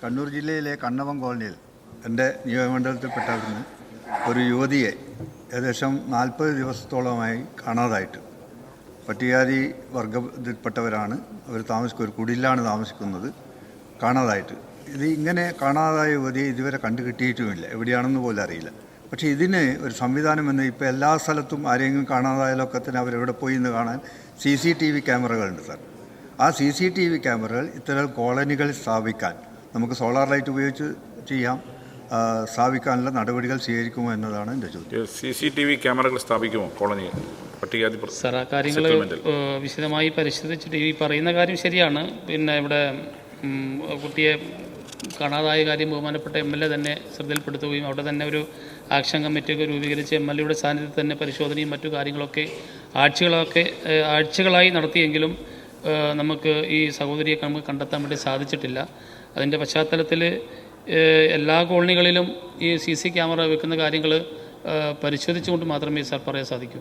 കണ്ണൂർ ജില്ലയിലെ കണ്ണവം കോളനിയിൽ എന്റെ നിയോജകമണ്ഡലത്തിൽപ്പെട്ടവരിന്ന് ഒരു യുവതിയെ ഏകദേശം നാൽപ്പത് ദിവസത്തോളമായി കാണാതായിട്ട് പട്ടികാരി വർഗത്തിൽപ്പെട്ടവരാണ്. അവർ താമസിക്കുക ഒരു കുടിലാണ് താമസിക്കുന്നത്. കാണാതായിട്ട്. ഇത് ഇങ്ങനെ കാണാതായ യുവതിയെ ഇതുവരെ കണ്ടു കിട്ടിയിട്ടുമില്ല. എവിടെയാണെന്ന് പോലും അറിയില്ല. പക്ഷേ ഇതിന് ഒരു സംവിധാനം എന്ന് ഇപ്പോൾ എല്ലാ സ്ഥലത്തും ആരെങ്കിലും കാണാതായാലൊക്കെ തന്നെ അവരെവിടെ പോയി എന്ന് കാണാൻ സി സി ടി വി ക്യാമറകളുണ്ട് സാർ. ആ സി സി ടി വി ക്യാമറകൾ ഇത്തരം കോളനികൾ സ്ഥാപിക്കാൻ നമുക്ക് സോളാർ ലൈറ്റ് ഉപയോഗിച്ച് ചെയ്യാം. സ്ഥാപിക്കാനുള്ള നടപടികൾ സ്വീകരിക്കുമോ എന്നതാണ് എന്റെ ചോദ്യം. സി സി ടി വി ക്യാമറകൾ സ്ഥാപിക്കുമോ കോളനി പട്ടികജാതി പ്ര- സാർ ആ കാര്യങ്ങൾ വിശദമായി പരിശോധിച്ചിട്ട് ഈ പറയുന്ന കാര്യം ശരിയാണ്. പിന്നെ ഇവിടെ കുട്ടിയെ കാണാതായ കാര്യം ബഹുമാനപ്പെട്ട എം എൽ എ തന്നെ ശ്രദ്ധയിൽപ്പെടുത്തുകയും അവിടെ തന്നെ ഒരു ആക്ഷൻ കമ്മിറ്റിയൊക്കെ രൂപീകരിച്ച് എം എൽ എയുടെ സാന്നിധ്യത്തിൽ തന്നെ പരിശോധനയും മറ്റു കാര്യങ്ങളൊക്കെ ആഴ്ചകളൊക്കെ ആഴ്ചകളായി നടത്തിയെങ്കിലും നമുക്ക് ഈ സഹോദരിയെ നമുക്ക് കണ്ടെത്താൻ വേണ്ടി സാധിച്ചിട്ടില്ല. അതിന്റെ പശ്ചാത്തലത്തിൽ എല്ലാ കോളനികളിലും ഈ സി സി ക്യാമറ വെക്കുന്ന കാര്യങ്ങൾ പരിശോധിച്ചുകൊണ്ട് മാത്രമേ സാർ പറയാൻ സാധിക്കൂ.